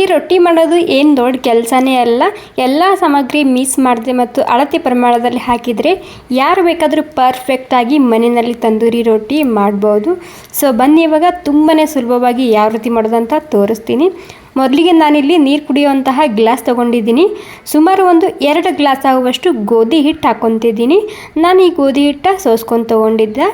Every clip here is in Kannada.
ಈ ರೊಟ್ಟಿ ಮಾಡೋದು ಏನು ದೊಡ್ಡ ಕೆಲಸನೇ ಅಲ್ಲ, ಎಲ್ಲ ಸಾಮಗ್ರಿ ಮಿಸ್ ಮಾಡಿದೆ ಮತ್ತು ಅಳತೆ ಪ್ರಮಾಣದಲ್ಲಿ ಹಾಕಿದರೆ ಯಾರು ಬೇಕಾದರೂ ಪರ್ಫೆಕ್ಟಾಗಿ ಮನೆಯಲ್ಲಿ ತಂದೂರಿ ರೊಟ್ಟಿ ಮಾಡ್ಬೋದು. ಸೊ ಬನ್ನಿ ಇವಾಗ ತುಂಬಾ ಸುಲಭವಾಗಿ ಯಾವ ರೀತಿ ಮಾಡೋದು ಅಂತ ತೋರಿಸ್ತೀನಿ. ಮೊದಲಿಗೆ ನಾನಿಲ್ಲಿ ನೀರು ಕುಡಿಯುವಂತಹ ಗ್ಲಾಸ್ ತೊಗೊಂಡಿದ್ದೀನಿ. ಸುಮಾರು ಒಂದು ಎರಡು ಗ್ಲಾಸ್ ಆಗುವಷ್ಟು ಗೋಧಿ ಹಿಟ್ಟು ಹಾಕ್ಕೊತಿದ್ದೀನಿ ನಾನು ಈ ಗೋಧಿ ಹಿಟ್ಟ ಸೋಸ್ಕೊಂಡು ತೊಗೊಂಡಿದ್ದೆ.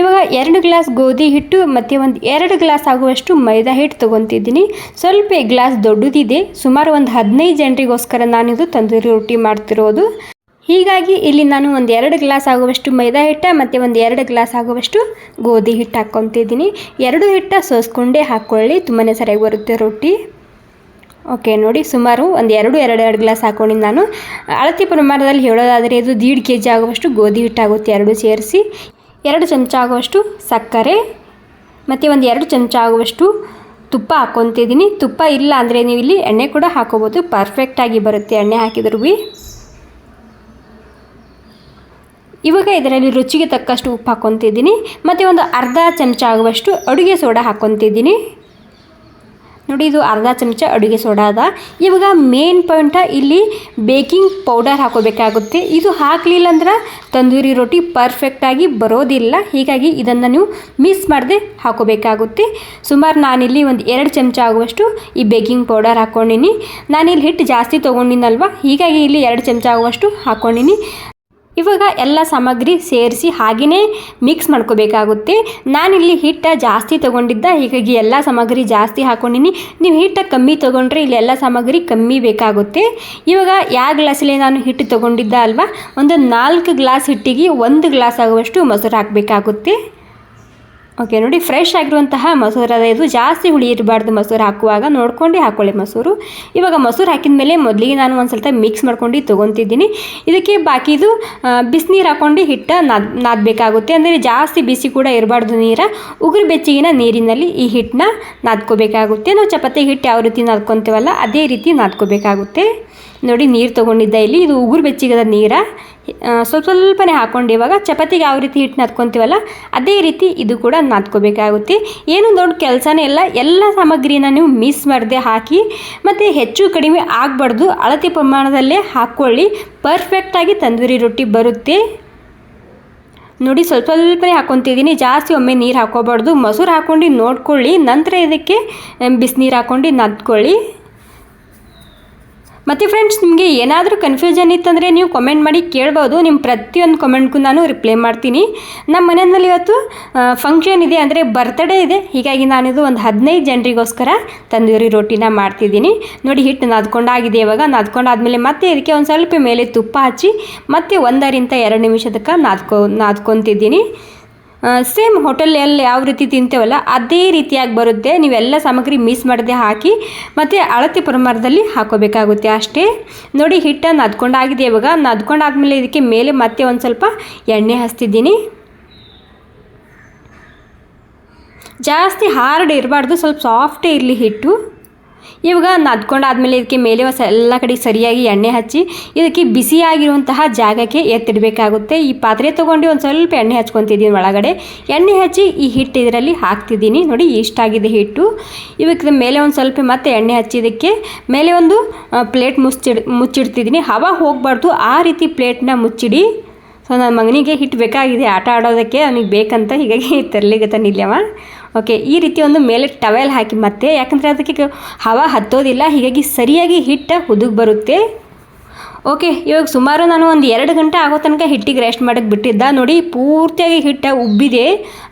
ಇವಾಗ ಎರಡು ಗ್ಲಾಸ್ ಗೋಧಿ ಹಿಟ್ಟು ಮತ್ತು ಒಂದು ಎರಡು ಗ್ಲಾಸ್ ಆಗುವಷ್ಟು ಮೈದಾ ಹಿಟ್ಟು ತೊಗೊತಿದ್ದೀನಿ. ಸ್ವಲ್ಪ ಗ್ಲಾಸ್ ದೊಡ್ಡದಿದೆ. ಸುಮಾರು ಒಂದು ಹದಿನೈದು ಜನರಿಗೋಸ್ಕರ ನಾನಿದು ತಂದೂರಿ ರೊಟ್ಟಿ ಮಾಡ್ತಿರೋದು. ಹೀಗಾಗಿ ಇಲ್ಲಿ ನಾನು ಒಂದು ಎರಡು ಗ್ಲಾಸ್ ಆಗುವಷ್ಟು ಮೈದಾ ಹಿಟ್ಟ ಮತ್ತು ಒಂದು ಎರಡು ಗ್ಲಾಸ್ ಆಗುವಷ್ಟು ಗೋಧಿ ಹಿಟ್ಟು ಹಾಕ್ಕೊತಿದ್ದೀನಿ ಎರಡು ಹಿಟ್ಟ ಸೋಸ್ಕೊಂಡೇ ಹಾಕ್ಕೊಳ್ಳಿ ತುಂಬಾ ಸರಿಯಾಗಿ ಬರುತ್ತೆ ರೊಟ್ಟಿ. ಓಕೆ, ನೋಡಿ, ಸುಮಾರು ಒಂದು ಎರಡು ಎರಡು ಎರಡು ಗ್ಲಾಸ್ ಹಾಕ್ಕೊಂಡಿದ್ದು ನಾನು. ಅಳತೆ ಪ್ರಮಾಣದಲ್ಲಿ ಹೇಳೋದಾದರೆ ಇದು ದೀಡ್ ಕೆ ಜಿ ಆಗುವಷ್ಟು ಗೋಧಿ ಹಿಟ್ಟಾಗುತ್ತೆ, ಎರಡು ಸೇರಿಸಿ. ಎರಡು ಚಮಚ ಆಗುವಷ್ಟು ಸಕ್ಕರೆ, ಮತ್ತು ಒಂದು ಎರಡು ಚಮಚ ಆಗುವಷ್ಟು ತುಪ್ಪ ಹಾಕ್ಕೊತಿದ್ದೀನಿ. ತುಪ್ಪ ಇಲ್ಲ ಅಂದರೆ ನೀವು ಇಲ್ಲಿ ಎಣ್ಣೆ ಕೂಡ ಹಾಕೋಬೋದು ಪರ್ಫೆಕ್ಟಾಗಿ ಬರುತ್ತೆ ಎಣ್ಣೆ ಹಾಕಿದ್ರು ಬಿ ಇವಾಗ ಇದರಲ್ಲಿ ರುಚಿಗೆ ತಕ್ಕಷ್ಟು ಉಪ್ಪು ಹಾಕ್ಕೊತಿದ್ದೀನಿ, ಮತ್ತು ಒಂದು ಅರ್ಧ ಚಮಚ ಆಗುವಷ್ಟು ಅಡುಗೆ ಸೋಡಾ ಹಾಕ್ಕೊತಿದ್ದೀನಿ. ನೋಡಿ ಇದು ಅರ್ಧ ಚಮಚ ಅಡುಗೆ ಸೋಡಾ ಅದ. ಇವಾಗ ಮೇನ್ ಪಾಯಿಂಟ ಇಲ್ಲಿ ಬೇಕಿಂಗ್ ಪೌಡರ್ ಹಾಕೋಬೇಕಾಗುತ್ತೆ. ಇದು ಹಾಕಲಿಲ್ಲ ಅಂದ್ರೆ ತಂದೂರಿ ರೊಟ್ಟಿ ಪರ್ಫೆಕ್ಟಾಗಿ ಬರೋದಿಲ್ಲ. ಹೀಗಾಗಿ ಇದನ್ನು ನೀವು ಮಿಸ್ ಮಾಡದೆ ಹಾಕೋಬೇಕಾಗುತ್ತೆ. ಸುಮಾರು ನಾನಿಲ್ಲಿ ಒಂದು ಎರಡು ಚಮಚ ಆಗುವಷ್ಟು ಈ ಬೇಕಿಂಗ್ ಪೌಡರ್ ಹಾಕ್ಕೊಂಡಿನಿ ನಾನಿಲ್ಲಿ ಹಿಟ್ಟು ಜಾಸ್ತಿ ತೊಗೊಂಡಿನಲ್ವ? ಹೀಗಾಗಿ ಇಲ್ಲಿ ಎರಡು ಚಮಚ ಆಗುವಷ್ಟು ಹಾಕ್ಕೊಂಡಿನಿ ಇವಾಗ ಎಲ್ಲ ಸಾಮಗ್ರಿ ಸೇರಿಸಿ ಹಾಗೆಯೇ ಮಿಕ್ಸ್ ಮಾಡ್ಕೋಬೇಕಾಗುತ್ತೆ. ನಾನಿಲ್ಲಿ ಹಿಟ್ಟ ಜಾಸ್ತಿ ತೊಗೊಂಡಿದ್ದ, ಹೀಗಾಗಿ ಎಲ್ಲ ಸಾಮಗ್ರಿ ಜಾಸ್ತಿ ಹಾಕ್ಕೊಂಡಿನಿ ನೀವು ಹಿಟ್ಟ ಕಮ್ಮಿ ತೊಗೊಂಡ್ರೆ ಇಲ್ಲಿ ಎಲ್ಲ ಸಾಮಗ್ರಿ ಕಮ್ಮಿ ಬೇಕಾಗುತ್ತೆ. ಇವಾಗ ಯಾವ ಗ್ಲಾಸಲ್ಲಿ ನಾನು ಹಿಟ್ಟು ತೊಗೊಂಡಿದ್ದ ಅಲ್ವಾ? ಒಂದು ನಾಲ್ಕು ಗ್ಲಾಸ್ ಹಿಟ್ಟಿಗೆ ಒಂದು ಗ್ಲಾಸ್ ಆಗುವಷ್ಟು ಮೊಸರು ಹಾಕಬೇಕಾಗುತ್ತೆ. ಓಕೆ ನೋಡಿ ಫ್ರೆಶ್ ಆಗಿರುವಂತಹ ಮೊಸರು ಅದ ಇದು ಜಾಸ್ತಿ ಹುಳಿ ಇರಬಾರ್ದು ಮೊಸರು ಹಾಕುವಾಗ ನೋಡ್ಕೊಂಡು ಹಾಕೊಳ್ಳಿ ಮೊಸರು. ಇವಾಗ ಮೊಸರು ಹಾಕಿದ ಮೇಲೆ ಮೊದಲಿಗೆ ನಾನು ಒಂದು ಸ್ವಲ್ಪ ಮಿಕ್ಸ್ ಮಾಡ್ಕೊಂಡು ತೊಗೊತಿದ್ದೀನಿ. ಇದಕ್ಕೆ ಬಾಕಿದು ಬಿಸಿನೀರು ಹಾಕ್ಕೊಂಡು ಹಿಟ್ಟ ನಾದ್, ನಾದಬೇಕಾಗುತ್ತೆ. ಅಂದರೆ ಜಾಸ್ತಿ ಬಿಸಿ ಕೂಡ ಇರಬಾರ್ದು ನೀರ. ಉಗುರು ಬೆಚ್ಚಗಿನ ನೀರಿನಲ್ಲಿ ಈ ಹಿಟ್ಟನ್ನ ನಾದ್ಕೋಬೇಕಾಗುತ್ತೆ. ನಾವು ಚಪಾತಿ ಹಿಟ್ಟು ಯಾವ ರೀತಿ ನಾದ್ಕೊತೀವಲ್ಲ, ಅದೇ ರೀತಿ ನಾದ್ಕೋಬೇಕಾಗುತ್ತೆ. ನೋಡಿ ನೀರು ತೊಗೊಂಡಿದ್ದೆ ಇಲ್ಲಿ. ಇದು ಉಗುರು ಬೆಚ್ಚಿಗದ ನೀರ. ಸ್ವಲ್ಪ ಸ್ವಲ್ಪನೇ ಹಾಕ್ಕೊಂಡು ಇವಾಗ. ಚಪಾತಿಗೆ ಯಾವ ರೀತಿ ಹಿಟ್ಟು ನಾದ್ಕೊತೀವಲ್ಲ, ಅದೇ ರೀತಿ ಇದು ಕೂಡ ನಾದ್ಕೋಬೇಕಾಗುತ್ತೆ. ಏನು ದೊಡ್ಡ ಕೆಲಸನೇ ಇಲ್ಲ. ಎಲ್ಲ ಸಾಮಗ್ರಿನ ನೀವು ಮಿಸ್ ಮಾಡದೆ ಹಾಕಿ, ಮತ್ತು ಹೆಚ್ಚು ಕಡಿಮೆ ಆಗಬಾರ್ದು. ಅಳತೆ ಪ್ರಮಾಣದಲ್ಲೇ ಹಾಕ್ಕೊಳ್ಳಿ ಪರ್ಫೆಕ್ಟಾಗಿ ತಂದೂರಿ ರೊಟ್ಟಿ ಬರುತ್ತೆ. ನೋಡಿ ಸ್ವಲ್ಪ ಸ್ವಲ್ಪನೇ ಹಾಕ್ಕೊತಿದ್ದೀನಿ ಜಾಸ್ತಿ ಒಮ್ಮೆ ನೀರು ಹಾಕ್ಕೋಬಾರ್ದು ಮೊಸರು ಹಾಕ್ಕೊಂಡು ನೋಡ್ಕೊಳ್ಳಿ. ನಂತರ ಇದಕ್ಕೆ ಬಿಸಿನೀರು ಹಾಕ್ಕೊಂಡು ನಾದ್ಕೊಳ್ಳಿ. ಮತ್ತು ಫ್ರೆಂಡ್ಸ್ ನಿಮಗೆ ಏನಾದರೂ ಕನ್ಫ್ಯೂಷನ್ ಇತ್ತಂದರೆ ನೀವು ಕಮೆಂಟ್ ಮಾಡಿ ಕೇಳ್ಬೋದು. ನಿಮ್ಮ ಪ್ರತಿಯೊಂದು ಕಮೆಂಟ್ಗೂ ನಾನು ರಿಪ್ಲೈ ಮಾಡ್ತೀನಿ. ನಮ್ಮ ಮನೆಯಲ್ಲಿ ಇವತ್ತು ಫಂಕ್ಷನ್ ಇದೆ ಅಂದರೆ ಬರ್ತ್ಡೇ ಇದೆ. ಹೀಗಾಗಿ ನಾನಿದು ಒಂದು ಹದಿನೈದು ಜನರಿಗೋಸ್ಕರ ತಂದೂರಿ ರೊಟ್ಟಿನ ಮಾಡ್ತಿದ್ದೀನಿ. ನೋಡಿ ಹಿಟ್ಟು ನಾದ್ಕೊಂಡಾಗಿದೆ ಇವಾಗ. ನಾದ್ಕೊಂಡಾದ್ಮೇಲೆ ಮತ್ತೆ ಇದಕ್ಕೆ ಒಂದು ಸ್ವಲ್ಪ ಮೇಲೆ ತುಪ್ಪ ಹಚ್ಚಿ ಮತ್ತೆ ಒಂದರಿಂದ ಎರಡು ನಿಮಿಷದಕ್ಕೆ ನಾದ್ಕೊ, ನಾದ್ಕೊತಿದ್ದೀನಿ. ಸೇಮ್ ಹೋಟೆಲಲ್ಲಿ ಯಾವ ರೀತಿ ತಿಂತೇವಲ್ಲ, ಅದೇ ರೀತಿಯಾಗಿ ಬರುತ್ತೆ. ನೀವೆಲ್ಲ ಸಾಮಗ್ರಿ ಮಿಸ್ ಮಾಡದೆ ಹಾಕಿ, ಮತ್ತು ಅಳತೆ ಪ್ರಮಾಣದಲ್ಲಿ ಹಾಕೋಬೇಕಾಗುತ್ತೆ ಅಷ್ಟೇ. ನೋಡಿ ಹಿಟ್ಟನ್ನು ನದ್ಕೊಂಡಾಗಿದೆ ಇವಾಗ. ನದ್ಕೊಂಡಾದ್ಮೇಲೆ ಇದಕ್ಕೆ ಮೇಲೆ ಮತ್ತೆ ಒಂದು ಸ್ವಲ್ಪ ಎಣ್ಣೆ ಹಚ್ತಿದ್ದೀನಿ. ಜಾಸ್ತಿ ಹಾರ್ಡ್ ಇರಬಾರ್ದು, ಸ್ವಲ್ಪ ಸಾಫ್ಟೇ ಇರಲಿ ಹಿಟ್ಟು. ಇವಾಗ ನದ್ಕೊಂಡಾದ್ಮೇಲೆ ಇದಕ್ಕೆ ಮೇಲೆ ಎಲ್ಲ ಕಡೆ ಸರಿಯಾಗಿ ಎಣ್ಣೆ ಹಚ್ಚಿ ಇದಕ್ಕೆ ಬಿಸಿಯಾಗಿರುವಂತಹ ಜಾಗಕ್ಕೆ ಎತ್ತಿಡಬೇಕಾಗುತ್ತೆ. ಈ ಪಾತ್ರೆ ತೊಗೊಂಡು ಒಂದು ಸ್ವಲ್ಪ ಎಣ್ಣೆ ಹಚ್ಕೊತಿದ್ದೀನಿ ಒಳಗಡೆ. ಎಣ್ಣೆ ಹಚ್ಚಿ ಈ ಹಿಟ್ಟು ಇದರಲ್ಲಿ ಹಾಕ್ತಿದ್ದೀನಿ. ನೋಡಿ ಇಷ್ಟಾಗಿದೆ ಹಿಟ್ಟು. ಇವಕ್ಕೆ ಮೇಲೆ ಒಂದು ಸ್ವಲ್ಪ ಮತ್ತೆ ಎಣ್ಣೆ ಹಚ್ಚಿದ್ದಕ್ಕೆ ಮೇಲೆ ಒಂದು ಪ್ಲೇಟ್ ಮುಚ್ಚಿಡ್, ಮುಚ್ಚಿಡ್ತಿದ್ದೀನಿ. ಹವಾ ಹೋಗಬಾರ್ದು. ಆ ರೀತಿ ಪ್ಲೇಟ್ನ ಮುಚ್ಚಿಡಿ. ಸೊ ನನ್ನ ಮಗನಿಗೆ ಹಿಟ್ಟು ಬೇಕಾಗಿದೆ. ಆಟ ಆಡೋದಕ್ಕೆ ಅವನಿಗೆ ಬೇಕಂತ. ಹೀಗಾಗಿ ತರಲಿಗತ್ತ ನಿಲ್ಲವ ಓಕೆ ಈ ರೀತಿ ಒಂದು ಮೇಲೆ ಟವೆಲ್ ಹಾಕಿ ಮತ್ತೆ, ಯಾಕಂದರೆ ಅದಕ್ಕೆ ಹವಾ ಹತ್ತೋದಿಲ್ಲ, ಹೀಗಾಗಿ ಸರಿಯಾಗಿ ಹಿಟ್ಟು ಹುದುಗ್ ಬರುತ್ತೆ. ಓಕೆ ಇವಾಗ ಸುಮಾರು ನಾನು ಒಂದು ಎರಡು ಗಂಟೆ ಆಗೋ ತನಕ ಹಿಟ್ಟಿಗೆ ರೆಸ್ಟ್ ಮಾಡೋಕ್ಕೆ ಬಿಟ್ಟಿದ್ದ. ನೋಡಿ, ಪೂರ್ತಿಯಾಗಿ ಹಿಟ್ಟು ಉಬ್ಬಿದೆ.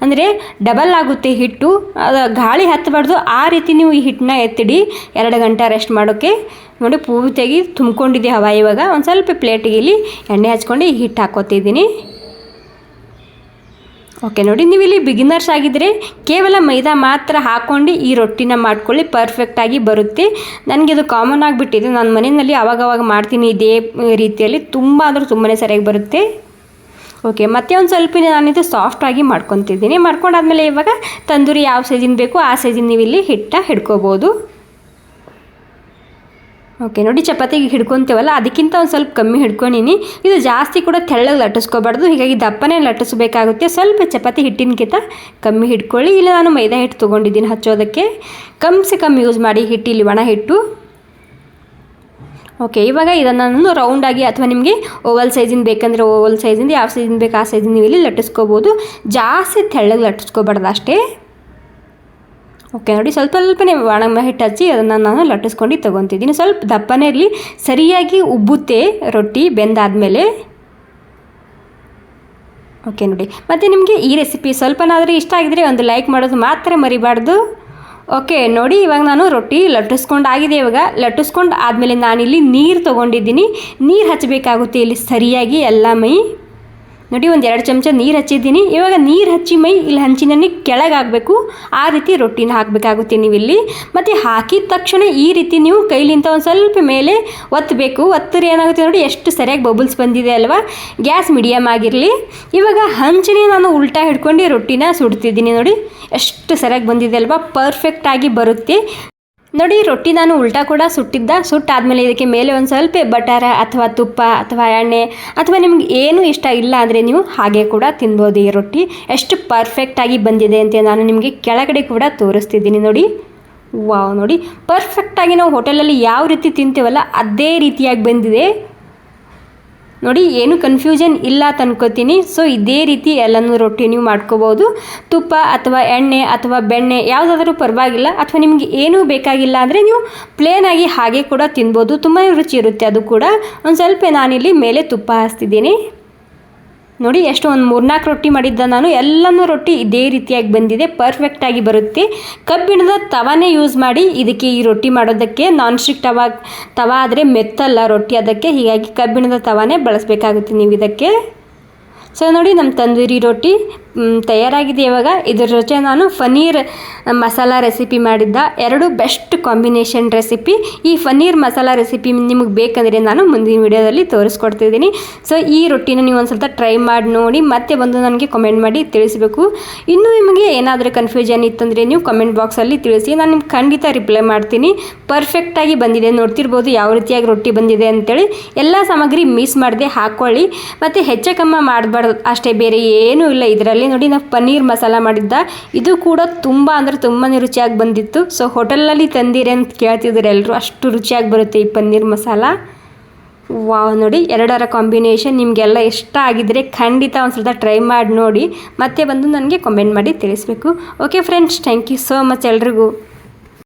ಅಂದರೆ ಡಬಲ್ ಆಗುತ್ತೆ ಹಿಟ್ಟು. ಅದು ಗಾಳಿ ಹತ್ತಬಾರ್ದು. ಆ ರೀತಿ ನೀವು ಈ ಹಿಟ್ಟನ್ನ ಎತ್ತಿಡಿ. ಎರಡು ಗಂಟೆ ರೆಸ್ಟ್ ಮಾಡೋಕ್ಕೆ ನೋಡಿ, ಪೂರ್ತಿಯಾಗಿ ತುಂಬ್ಕೊಂಡಿದ್ದೆ ಹವಾ ಇವಾಗ. ಒಂದು ಸ್ವಲ್ಪ ಪ್ಲೇಟಿಗೆ ಇಲ್ಲಿ ಎಣ್ಣೆ ಹಚ್ಕೊಂಡು ಈ ಹಿಟ್ಟು ಹಾಕೋತಿದ್ದೀನಿ. ಓಕೆ, ನೋಡಿ ನೀವು ಇಲ್ಲಿ ಬಿಗಿನರ್ಸ್ ಆಗಿದ್ದರೆ ಕೇವಲ ಮೈದಾ ಮಾತ್ರ ಹಾಕ್ಕೊಂಡು ಈ ರೊಟ್ಟಿನ ಮಾಡ್ಕೊಳ್ಳಿ ಪರ್ಫೆಕ್ಟಾಗಿ ಬರುತ್ತೆ. ನನಗೆ ಇದು ಕಾಮನ್ ಆಗಿಬಿಟ್ಟಿದೆ, ನಾನು ಮನೆಯಲ್ಲಿ ಅವಾಗವಾಗ ಮಾಡ್ತೀನಿ ಇದೇ ರೀತಿಯಲ್ಲಿ, ತುಂಬ ಅಂದರೆ ತುಂಬಾ ಸರಿಯಾಗಿ ಬರುತ್ತೆ. ಓಕೆ, ಮತ್ತೆ ಒಂದು ಸ್ವಲ್ಪ ನಾನಿದು ಸಾಫ್ಟಾಗಿ ಮಾಡ್ಕೊತಿದ್ದೀನಿ. ಮಾಡ್ಕೊಂಡಾದ್ಮೇಲೆ ಇವಾಗ ತಂದೂರಿ ಯಾವ ಸೈಜಿನ ಬೇಕು ಆ ಸೈಜಿನ ನೀವು ಇಲ್ಲಿ ಹಿಟ್ಟ ಹಿಡ್ಕೋಬೋದು. ಓಕೆ, ನೋಡಿ ಚಪಾತಿಗೆ ಹಿಡ್ಕೊತೀವಲ್ಲ, ಅದಕ್ಕಿಂತ ಒಂದು ಸ್ವಲ್ಪ ಕಮ್ಮಿ ಹಿಡ್ಕೊಂಡಿನಿ ಇದು ಜಾಸ್ತಿ ಕೂಡ ತೆಳ್ಳಗೆ ಲಟ್ಟಿಸ್ಕೋಬಾರ್ದು, ಹೀಗಾಗಿ ದಪ್ಪನೇ ಲಟ್ಟಿಸ್ಬೇಕಾಗುತ್ತೆ. ಸ್ವಲ್ಪ ಚಪಾತಿ ಹಿಟ್ಟಿನಕ್ಕಿಂತ ಕಮ್ಮಿ ಹಿಡ್ಕೊಳ್ಳಿ. ಇಲ್ಲ, ನಾನು ಮೈದಾ ಹಿಟ್ಟು ತೊಗೊಂಡಿದ್ದೀನಿ ಹಚ್ಚೋದಕ್ಕೆ. ಕಮ್ಸೆ ಕಮ್ಮಿ ಯೂಸ್ ಮಾಡಿ ಹಿಟ್ಟಿಲ್ಲಿ ಒಣ ಹಿಟ್ಟು. ಓಕೆ, ಇವಾಗ ಇದನ್ನು ನಾನು ರೌಂಡಾಗಿ ಅಥವಾ ನಿಮಗೆ ಓವಲ್ ಸೈಜಿಂದ ಬೇಕಂದರೆ ಓವಲ್ ಸೈಜಿಂದ ಯಾವ ಸೈಜಿಂದ ಬೇಕು ಆ ಸೈಜಿಂದ ನೀವು ಇಲ್ಲಿ ಲಟ್ಟಿಸ್ಕೋಬೋದು. ಜಾಸ್ತಿ ತೆಳ್ಳಗೆ ಲಟ್ಟಿಸ್ಕೋಬಾರ್ದು ಅಷ್ಟೇ. ಓಕೆ, ನೋಡಿ ಸ್ವಲ್ಪ ಸ್ವಲ್ಪನೇ ಒಣ ಹಿಟ್ಟು ಹಚ್ಚಿ ಅದನ್ನು ನಾನು ಲಟ್ಟಿಸ್ಕೊಂಡು ತೊಗೊತಿದ್ದೀನಿ. ಸ್ವಲ್ಪ ದಪ್ಪನೇ ಇರಲಿ. ಸರಿಯಾಗಿ ಉಬ್ಬುತ್ತೆ ರೊಟ್ಟಿ ಬೆಂದಾದಮೇಲೆ. ಓಕೆ, ನೋಡಿ. ಮತ್ತು ನಿಮಗೆ ಈ ರೆಸಿಪಿ ಸ್ವಲ್ಪನಾದರೂ ಇಷ್ಟ ಆಗಿದರೆ ಒಂದು ಲೈಕ್ ಮಾಡೋದು ಮಾತ್ರ ಮರಿಬಾರ್ದು. ಓಕೆ, ನೋಡಿ, ಇವಾಗ ನಾನು ರೊಟ್ಟಿ ಲಟ್ಟಿಸ್ಕೊಂಡು ಆಗಿದೆ ಇವಾಗ. ಲಟ್ಟಿಸ್ಕೊಂಡು ಆದಮೇಲೆ ನಾನಿಲ್ಲಿ ನೀರು ತೊಗೊಂಡಿದ್ದೀನಿ. ನೀರು ಹಚ್ಚಬೇಕಾಗುತ್ತೆ ಇಲ್ಲಿ ಸರಿಯಾಗಿ. ಎಲ್ಲ ಮೈ ನೋಡಿ, ಒಂದು ಎರಡು ಚಮಚ ನೀರು ಹಚ್ಚಿದ್ದೀನಿ. ಇವಾಗ ನೀರು ಹಚ್ಚಿ ಮೈ ಇಲ್ಲಿ ಹಂಚಿನಲ್ಲಿ ಕೆಳಗೆ ಹಾಕಬೇಕು ಆ ರೀತಿ ರೊಟ್ಟಿನ ಹಾಕಬೇಕಾಗುತ್ತೆ ನೀವು ಇಲ್ಲಿ ಮತ್ತು ಹಾಕಿದ ತಕ್ಷಣ ಈ ರೀತಿ ನೀವು ಕೈಲಿಂತ ಒಂದು ಸ್ವಲ್ಪ ಮೇಲೆ ಒತ್ತಬೇಕು ಒತ್ತರೆ ಏನಾಗುತ್ತೆ ನೋಡಿ, ಎಷ್ಟು ಸರಿಯಾಗಿ ಬಬಲ್ಸ್ ಬಂದಿದೆ ಅಲ್ವಾ? ಗ್ಯಾಸ್ ಮೀಡಿಯಮ್ ಆಗಿರಲಿ. ಇವಾಗ ಹಂಚಿನೇ ನಾನು ಉಲ್ಟಾ ಹಿಡ್ಕೊಂಡು ರೊಟ್ಟಿನ ಸುಡ್ತಿದ್ದೀನಿ ನೋಡಿ. ಎಷ್ಟು ಸರಿಯಾಗಿ ಬಂದಿದೆ ಅಲ್ವಾ? ಪರ್ಫೆಕ್ಟಾಗಿ ಬರುತ್ತೆ. ನೋಡಿ, ರೊಟ್ಟಿ ನಾನು ಉಲ್ಟಾ ಕೂಡ ಸುಟ್ಟಿದ್ದ. ಸುಟ್ಟಾದಮೇಲೆ ಇದಕ್ಕೆ ಮೇಲೆ ಒಂದು ಸ್ವಲ್ಪ ಬಟಾರ ಅಥವಾ ತುಪ್ಪ ಅಥವಾ ಎಣ್ಣೆ ಅಥವಾ ನಿಮ್ಗೆ ಏನು ಇಷ್ಟ ಇಲ್ಲ ಅಂದರೆ ನೀವು ಹಾಗೆ ಕೂಡ ತಿನ್ಬೋದು ಈ ರೊಟ್ಟಿ. ಎಷ್ಟು ಪರ್ಫೆಕ್ಟಾಗಿ ಬಂದಿದೆ ಅಂತ ನಾನು ನಿಮಗೆ ಕೆಳಗಡೆ ಕೂಡ ತೋರಿಸ್ತಿದ್ದೀನಿ ನೋಡಿ. ವಾವ್ ನೋಡಿ ಪರ್ಫೆಕ್ಟಾಗಿ ನಾವು ಹೋಟೆಲಲ್ಲಿ ಯಾವ ರೀತಿ ತಿಂತೀವಲ್ಲ, ಅದೇ ರೀತಿಯಾಗಿ ಬಂದಿದೆ. ನೋಡಿ, ಏನು ಕನ್ಫ್ಯೂಷನ್ ಇಲ್ಲ ಅಂತ ಅನ್ಕೋತೀನಿ. ಸೊ ಇದೇ ರೀತಿ ಎಲ್ಲನೂ ರೊಟ್ಟಿ ನೀವು ಮಾಡ್ಕೋಬೋದು. ತುಪ್ಪ ಅಥವಾ ಎಣ್ಣೆ ಅಥವಾ ಬೆಣ್ಣೆ ಯಾವುದಾದ್ರೂ ಪರವಾಗಿಲ್ಲ. ಅಥವಾ ನಿಮಗೆ ಏನೂ ಬೇಕಾಗಿಲ್ಲ ಅಂದರೆ ನೀವು ಪ್ಲೇನಾಗಿ ಹಾಗೆ ಕೂಡ ತಿನ್ಬೋದು. ತುಂಬಾ ರುಚಿ ಇರುತ್ತೆ ಅದು ಕೂಡ. ಒಂದು ಸ್ವಲ್ಪ ನಾನಿಲ್ಲಿ ಮೇಲೆ ತುಪ್ಪ ಹಾಸ್ತಿದ್ದೀನಿ. ನೋಡಿ, ಎಷ್ಟು ಒಂದು ಮೂರ್ನಾಲ್ಕು ರೊಟ್ಟಿ ಮಾಡಿದ್ದ ನಾನು, ಎಲ್ಲನೂ ರೊಟ್ಟಿ ಇದೇ ರೀತಿಯಾಗಿ ಬಂದಿದೆ ಪರ್ಫೆಕ್ಟಾಗಿ ಬರುತ್ತೆ. ಕಬ್ಬಿಣದ ತವಾನೇ ಯೂಸ್ ಮಾಡಿ, ಇದಕ್ಕೆ ಈ ರೊಟ್ಟಿ ಮಾಡೋದಕ್ಕೆ ನಾನ್ ಸ್ಟಿಕ್ ತವಾ ತವಾ ಆದರೆ ಮೆತ್ತಲ್ಲ ರೊಟ್ಟಿ ಅದಕ್ಕೆ, ಹೀಗಾಗಿ ಕಬ್ಬಿಣದ ತವಾನೇ ಬಳಸಬೇಕಾಗುತ್ತೆ ನೀವು ಇದಕ್ಕೆ. ಸೊ ನೋಡಿ, ನಮ್ಮ ತಂದೂರಿ ರೊಟ್ಟಿ ತಯಾರಾಗಿದೆ ಇವಾಗ. ಇದ್ರ ಜೊತೆ ನಾನು ಪನ್ನೀರ್ ಮಸಾಲ ರೆಸಿಪಿ ಮಾಡಿದ್ದ ಎರಡು ಬೆಸ್ಟ್ ಕಾಂಬಿನೇಷನ್ ರೆಸಿಪಿ ಈ ಪನ್ನೀರ್ ಮಸಾಲ ರೆಸಿಪಿ ನಿಮಗೆ ಬೇಕಂದರೆ ನಾನು ಮುಂದಿನ ವಿಡಿಯೋದಲ್ಲಿ ತೋರಿಸ್ಕೊಡ್ತಿದ್ದೀನಿ. ಸೊ ಈ ರೊಟ್ಟಿನ ನೀವು ಒಂದು ಸ್ವಲ್ಪ ಟ್ರೈ ಮಾಡಿ ನೋಡಿ, ಮತ್ತೆ ಬಂದು ನನಗೆ ಕಮೆಂಟ್ ಮಾಡಿ ತಿಳಿಸಬೇಕು. ಇನ್ನೂ ನಿಮಗೆ ಏನಾದರೂ ಕನ್ಫ್ಯೂಷನ್ ಇತ್ತಂದರೆ ನೀವು ಕಮೆಂಟ್ ಬಾಕ್ಸಲ್ಲಿ ತಿಳಿಸಿ, ನಾನು ನಿಮ್ಗೆ ಖಂಡಿತ ರಿಪ್ಲೈ ಮಾಡ್ತೀನಿ. ಪರ್ಫೆಕ್ಟಾಗಿ ಬಂದಿದೆ, ನೋಡ್ತಿರ್ಬೋದು ಯಾವ ರೀತಿಯಾಗಿ ರೊಟ್ಟಿ ಬಂದಿದೆ ಅಂತೇಳಿ. ಎಲ್ಲ ಸಾಮಗ್ರಿ ಮಿಸ್ ಮಾಡದೆ ಹಾಕ್ಕೊಳ್ಳಿ ಮತ್ತು ಹೆಚ್ಚು ಕಮ್ಮ ಮಾಡಬಾರ್ದು, ಅಷ್ಟೇ ಬೇರೆ ಏನೂ ಇಲ್ಲ ಇದರಲ್ಲಿ. ನೋಡಿ ನಾವು ಪನ್ನೀರ್ ಮಸಾಲ ಮಾಡಿದ್ದ. ಇದು ಕೂಡ ತುಂಬ ಅಂದರೆ ತುಂಬಾ ರುಚಿಯಾಗಿ ಬಂದಿತ್ತು. ಸೊ ಹೋಟೆಲಲ್ಲಿ ತಂದಿರಿ ಅಂತ ಕೇಳ್ತಿದ್ರು ಎಲ್ಲರೂ ಅಷ್ಟು ರುಚಿಯಾಗಿ ಬರುತ್ತೆ ಈ ಪನ್ನೀರ್ ಮಸಾಲ. ವಾವ್, ನೋಡಿ ಎರಡರ ಕಾಂಬಿನೇಷನ್ ನಿಮಗೆಲ್ಲ ಇಷ್ಟ ಆಗಿದ್ದರೆ ಖಂಡಿತ ಒಂದು ಸ್ವಲ್ಪ ಟ್ರೈ ಮಾಡಿ ನೋಡಿ. ಮತ್ತೆ ಬಂದು ನನಗೆ ಕಮೆಂಟ್ ಮಾಡಿ ತಿಳಿಸ್ಬೇಕು. Okay friends thank you so much ಎಲ್ರಿಗೂ.